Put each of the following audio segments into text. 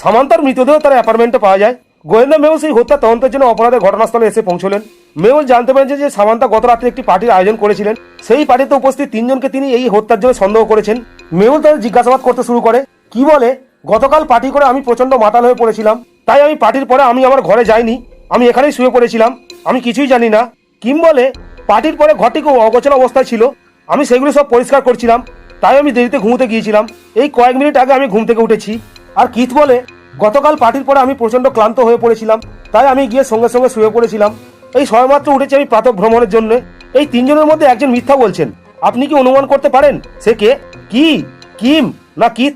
সামান্তার মৃতদেহ তার অ্যাপার্টমেন্টে পাওয়া যায়। গোয়েন্দা মেহুল সেই হত্যা তদন্তের জন্য অপরাধের ঘটনাস্থলে এসে পৌঁছলেন। মেহুল জানতে পেরেছে যে সামান্তা গত রাত্রে একটি পার্টির আয়োজন করেছিলেন, সেই পার্টিতে উপস্থিত তিনজনকে তিনি এই হত্যার জন্য সন্দেহ করেছেন। মেহুল তাদের জিজ্ঞাসাবাদ করতে শুরু করে, কি বলে? গতকাল পার্টি করে আমি প্রচণ্ড মাতাল হয়ে পড়েছিলাম। তাই আমি পার্টির পরে আমি আমার ঘরে যাইনি। আমি এখানেই শুয়ে পড়েছিলাম। আমি কিছুই জানি না। কিম বলে, পার্টির পরে ঘরটি খুব অগোচর অবস্থায় ছিল। আমি সেগুলো সব পরিষ্কার করছিলাম। তাই আমি দেরিতে ঘুমোতে গিয়েছিলাম। এই কয়েক মিনিট আগে আমি ঘুম থেকে উঠেছি। আর কিথ বলে, গতকাল পার্টির পরে আমি প্রচণ্ড ক্লান্ত হয়ে পড়েছিলাম, তাই আমি গিয়ে সঙ্গে সঙ্গে শুয়ে পড়েছিলাম। এই সবেমাত্র উঠেছি আমি প্রাতঃ ভ্রমণের জন্য। এই তিনজনের মধ্যে একজন মিথ্যা বলছেন। আপনি কি অনুমান করতে পারেন? সে কে? কি? কিম? না কিথ?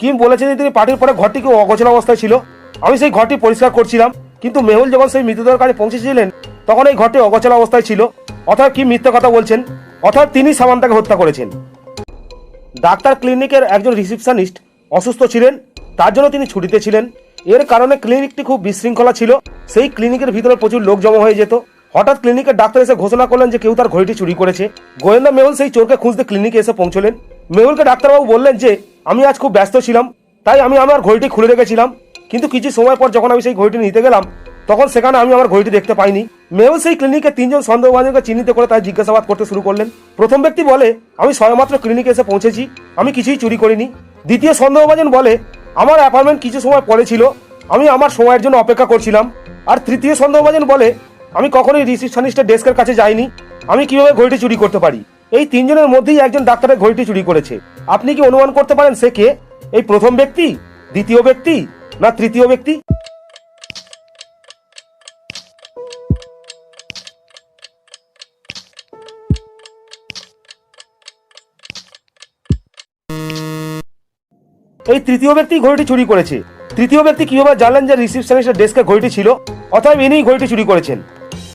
কিম বলেছেন যে তিনি পার্টির পরে ঘরটি অগোচর অবস্থায় ছিল। আমি সেই ঘরটি পরিষ্কার করছিলাম। কিন্তু মেহুল যখন সেই মৃতদেহের কাছে পৌঁছেছিলেন, তখন এই ঘরটি অগোচর অবস্থায় ছিল। অর্থাৎ কি মিথ্যা কথা বলছেন? অর্থাৎ তিনি সামান্তাকে হত্যা করেছেন। ডাক্তার ক্লিনিকের একজন রিসিপশনিস্ট অসুস্থ ছিলেন, তার জন্য তিনি ছুটিতে ছিলেন। এর কারণে ক্লিনিকটি খুব বিশৃঙ্খলা ছিল। সেই ক্লিনিকের ভিতরে প্রচুর লোক জমা হয়ে যেত। হঠাৎ ক্লিনিকের ডাক্তার এসে ঘোষণা করলেন যে কেউ তার ঘড়িটি চুরি করেছে। গোয়েন্দা মেহুল সেই চোরকে খুঁজতে ক্লিনিকে এসে পৌঁছলেন। মেহুলকে ডাক্তারবাবু বললেন যে, আমি আজ খুব ব্যস্ত ছিলাম, তাই আমি আমার ঘড়িটি খুলে রেখেছিলাম। কিন্তু কিছু সময় পর যখন আমি সেই ঘড়িটি নিতে গেলাম, তখন সেখানে আমি আমার ঘড়িটি দেখতে পাইনি। মেয়েও সেই ক্লিনিকে তিনজন সন্দেহভাজনকে চিহ্নিত করে তাই জিজ্ঞাসাবাদ করতে শুরু করলেন। প্রথম ব্যক্তি বলে, আমি সবেমাত্র ক্লিনিকে এসে পৌঁছেছি, আমি কিছুই চুরি করিনি। দ্বিতীয় সন্দেহভাজন বলে, আমার অ্যাপার্টমেন্ট কিছু সময় পরে ছিল, আমি আমার সময়ের জন্য অপেক্ষা করছিলাম। আর তৃতীয় সন্দেহভাজন বলে, আমি কখনোই রিসিপশনিস্টের ডেস্কের কাছে যাইনি, আমি কীভাবে ঘড়িটি চুরি করতে পারি? এই তিনজনের মধ্যেই একজন ডাক্তারের ঘড়িটি চুরি করেছে। আপনি কি অনুমান করতে পারেন সে কে? এই প্রথম ব্যক্তি? দ্বিতীয় ব্যক্তি? না তৃতীয় ব্যক্তি? এই তৃতীয় ব্যক্তি ঘড়িটি চুরি করেছে। তৃতীয় ব্যক্তি কীভাবে জানলেন যে রিসিপশনিস্টের ডেস্কে ঘড়িটি ছিল অথবা ইনিই ঘড়িটি চুরি করেছেন।